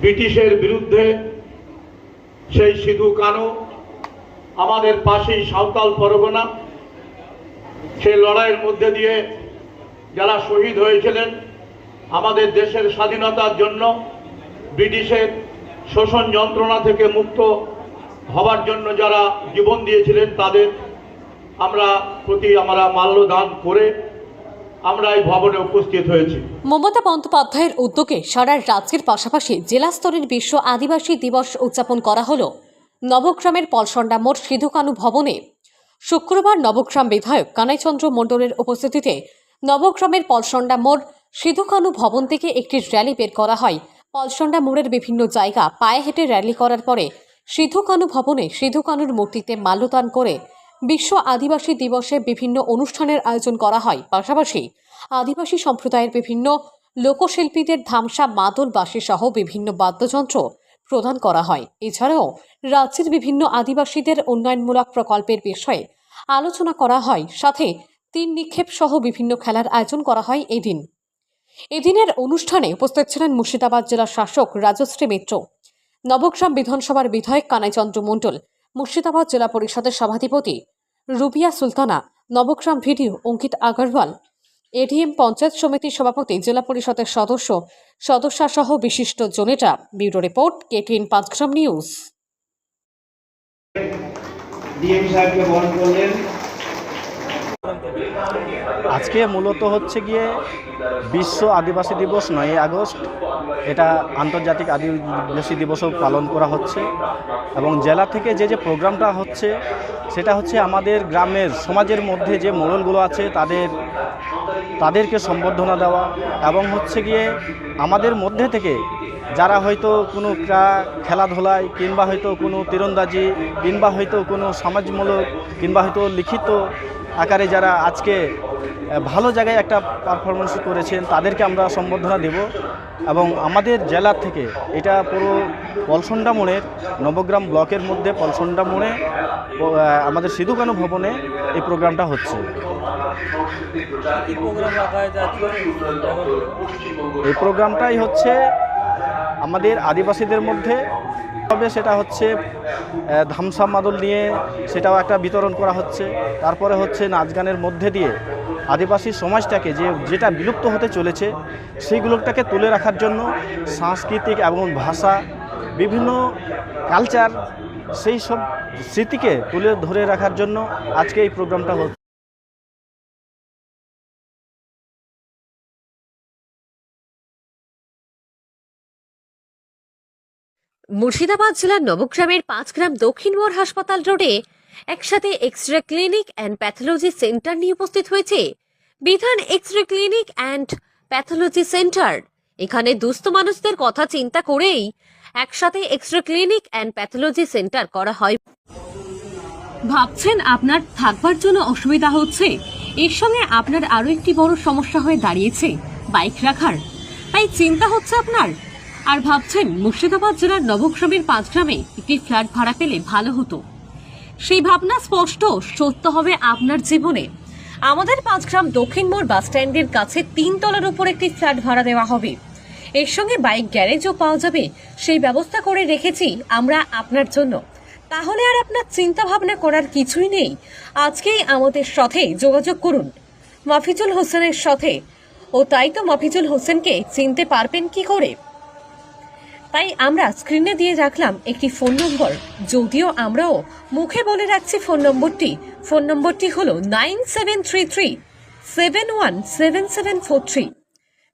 ব্রিটিশের বিরুদ্ধে সেই সিধু কানু, আমাদের পাশেই সাঁওতাল পরগনা সেই লড়াইয়ের মধ্যে দিয়ে যারা শহীদ হয়েছিলেন, আমাদের দেশের স্বাধীনতার জন্য ব্রিটিশের শোষণ যন্ত্রণা থেকে মুক্ত হবার জন্য যারা জীবন দিয়েছিলেন, তাদের আমরা প্রতি আমরা মাল্যদান করে আমরা এই ভবনে উপস্থিত হয়েছি। মমতা বন্দ্যোপাধ্যায়ের উদ্যোগে সারা রাজ্যের পাশাপাশি জেলা স্তরের বিশ্ব আদিবাসী দিবস উদযাপন করা হলো। নবগ্রামের পলসন্ডা মোড় সিধুকানু ভবনে। শুক্রবার নবগ্রাম বিধায়ক কানাইচন্দ্র মণ্ডলের উপস্থিতিতে নবগ্রামের পলসন্ডা মোড় সিধুকানু ভবন থেকে একটি র্যালি বের করা হয়। পলসন্ডা মোড়ের বিভিন্ন জায়গা পায়ে হেঁটে র্যালি করার পরে সিধুকানু ভবনে সিধুকানুর মূর্তিতে মাল্যদান করে বিশ্ব আদিবাসী দিবসে বিভিন্ন অনুষ্ঠানের আয়োজন করা হয়। পাশাপাশি আদিবাসী সম্প্রদায়ের বিভিন্ন লোকশিল্পীদের ধামসা মাদল বাঁশি সহ বিভিন্ন বাদ্যযন্ত্র প্রদান করা হয়। এছাড়াও রাজ্যের বিভিন্ন আদিবাসীদের উন্নয়নমূলক প্রকল্পের বিষয়ে আলোচনা করা হয়। সাথে তিন নিক্ষেপ সহ বিভিন্ন খেলার আয়োজন করা হয় এদিন। এদিনের অনুষ্ঠানে উপস্থিত ছিলেন মুর্শিদাবাদ জেলার শাসক রাজশ্রী মিত্র, নবগ্রাম বিধানসভার বিধায়ক কানাইচন্দ্র মণ্ডল, মুর্শিদাবাদ জেলা পরিষদের সভাধিপতি রুবিয়া সুলতানা নবগ্রাম ভিডিও অঙ্কিত আগরওয়াল। এডিএম পঞ্চায়েত সমিতির সভাপতি জেলা পরিষদের সদস্য সদস্যসহ বিশিষ্ট জনেটা bureau report KTN Panchgram news. DM সাহেবকে বরণ করলেন। আজকে মূলত হচ্ছে গিয়ে বিশ্ব আদিবাসী দিবস নয় আগস্ট। এটা আন্তর্জাতিক আদিবাসী দিবসও পালন করা হচ্ছে। এবং জেলা থেকে যে যে প্রোগ্রামটা হচ্ছে সেটা হচ্ছে আমাদের গ্রামের সমাজের মধ্যে যে মোড়লগুলো আছে, তাদের, তাদেরকে সম্বর্ধনা দেওয়া এবং হচ্ছে গিয়ে আমাদের মধ্যে থেকে যারা হয়তো কোনো খেলাধুলায় কিংবা হয়তো কোনো তীরন্দাজি কিংবা হয়তো কোনো সমাজমূলক কিংবা হয়তো লিখিত আকারে যারা আজকে ভালো জায়গায় একটা পারফরমেন্স করেছেন তাদেরকে আমরা সম্বর্ধনা দেব এবং আমাদের জেলার থেকে এটা পুরো পলসন্ডা মোড়ের নবগ্রাম ব্লকের মধ্যে পলসন্ডা মোড়ে আমাদের সিধুকানু ভবনে এই প্রোগ্রামটা হচ্ছে। এই প্রোগ্রামটাই হচ্ছে আমাদের আদিবাসীদের মধ্যে তবে সেটা হচ্ছে ধামসাম মাদল নিয়ে সেটাও একটা বিতরণ করা হচ্ছে। তারপরে হচ্ছে নাচ গানের মধ্যে দিয়ে আদিবাসী সমাজটাকে যে, যেটা বিলুপ্ত হতে চলেছে, সেইগুলোটাকে তুলে রাখার জন্য সাংস্কৃতিক এবং ভাষা, বিভিন্ন কালচার সেই সব স্মৃতিকে তুলে ধরে রাখার জন্য আজকে এই প্রোগ্রামটা হচ্ছে। মুর্শিদাবাদ জেলার নবগ্রামের পাঁচগ্রাম দক্ষিণ মোড় হাসপাতাল রোডে একসাথে X ray clinic and pathology centre নিয়ে উপস্থিত হয়েছে। বিধান X ray clinic and pathology centre. এখানে দুস্থ মানুষদের কথা চিন্তা করেই একসাথে X ray clinic and pathology centre করা হয়। ভাবছেন আপনার থাকবার জন্য অসুবিধা হচ্ছে? এর সঙ্গে আপনার আরও একটি বড় সমস্যা হয়ে দাঁড়িয়েছে, বাইক রাখার। তাই চিন্তা হচ্ছে আপনার? আর ভাবছেন মুর্শিদাবাদ জেলার নবগ্রামের পাঁচ গ্রামে একটি ফ্ল্যাট ভাড়া পেলে ভালো হতো। সেই ভাবনা স্পষ্ট, সত্য হবে আপনার জীবনে। আমাদের পাঁচগ্রাম দক্ষিণ মোড় বাস স্ট্যান্ডের কাছে তিন তলার উপর একটি ফ্ল্যাট ভাড়া দেওয়া হবে। এর সঙ্গে বাইক গ্যারেজও পাওয়া যাবে। সেই ব্যবস্থা করে রেখেছি আমরা আপনার জন্য। তাহলে আর আপনার চিন্তা ভাবনা করার কিছুই নেই। আজকেই আমাদের সাথে যোগাযোগ করুন। মাফিজুল হোসেনের সাথে। ও তাই তো মাফিজুল হোসেনকে চিনতে পারবেন কি করে? তাই আমরা স্ক্রিনে দিয়ে রাখলাম একটি ফোন নম্বর যদিও আমরাও মুখে বলে রাখছি ফোন নম্বরটি ফোন নম্বরটি হলো nine seven three three seven one seven seven four three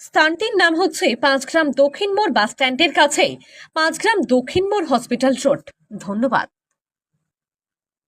স্থানটির নাম হচ্ছে পাঁচগ্রাম দক্ষিণ মোড় বাস স্ট্যান্ডের কাছে, পাঁচগ্রাম দক্ষিণ মোড় হসপিটাল রোড ধন্যবাদ।